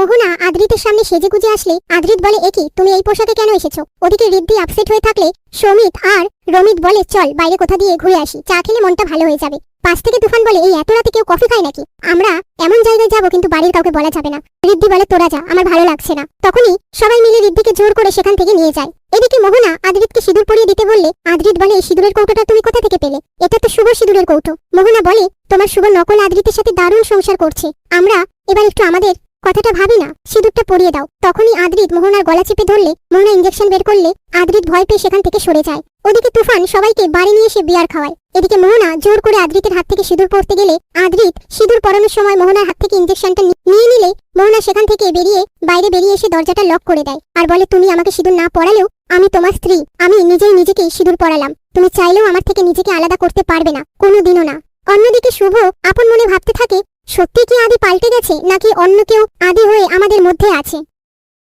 মোহনা আদ্রিতের সামনে সেজে গুজে আসলে আদ্রিত বলে একি তুমি এই পোশাকে কেন এসেছ? ওদিকে রিদ্ধি আপসেট হয়ে থাকলে সমিত আর রমিত বলে, চল, বাইরে কোথা দিয়ে ঘুরে আসি, চা খেলে মনটা ভালো হয়ে যাবে। পাশ থেকে তুফান বলে, এই এত রাতে কেউ কফি খায় নাকি? আমরা এমন জায়গায় যাব কিন্তু বাড়ির কাউকে বলা যাবে না। রিদ্ধি বলে, তোরা যা, আমার ভালো লাগছে না। তখনই সবাই মিলে রিদ্ধিকে জোর করে সেখান থেকে নিয়ে যায়। এদিকে মোহনা আদ্রিতকে সিঁদুর পরিয়ে দিতে বললে, আদ্রিত বলে, এই সিঁদুরের কৌটোটা তুমি কোথা থেকে পেলে? এটা তো শুভ সিঁদুরের কৌটো। মোহনা বলে, তোমার শুভ নকল আদ্রিতের সাথে দারুণ সংসার করছে। আমরা এবার একটু আমাদের কথাটা ভাবি না, সিঁদুরটা পরিয়ে দাও। তখনই আদ্রিত মোহনার গলা চেপে ধরলে, মোহনা ইঞ্জেকশন বের করলে, আদ্রিত ভয় পেয়ে সেখান থেকে সরে যায়। ওদিকে তুফান সবাইকে বাড়ি নিয়ে এসে বিয়ার খাওয়ায়। এদিকে মোহনা জোর করে আদ্রিতের হাত থেকে সিঁদুর পরতে গেলে, আদ্রিত সিঁদুর পরানোর সময় মোহনার হাত থেকে ইঞ্জেকশনটা নিয়ে নিলে, মোহনা সেখান থেকে বেরিয়ে, বাইরে বেরিয়ে এসে দরজাটা লক করে দেয়। আর বলে, তুমি আমাকে সিঁদুর না পরালেও আমি তোমার স্ত্রী। আমি নিজেই নিজেকে সিঁদুর পরালাম। তুমি চাইলেও আমার থেকে নিজেকে আলাদা করতে পারবে না। কোনোদিনও না। অন্যদিকে শুভ আপন মনে ভাবতে থাকে সত্যি কি আদি পাল্টে গেছে নাকি অন্য কেউ আদি হয়ে আমাদের মধ্যে আছে?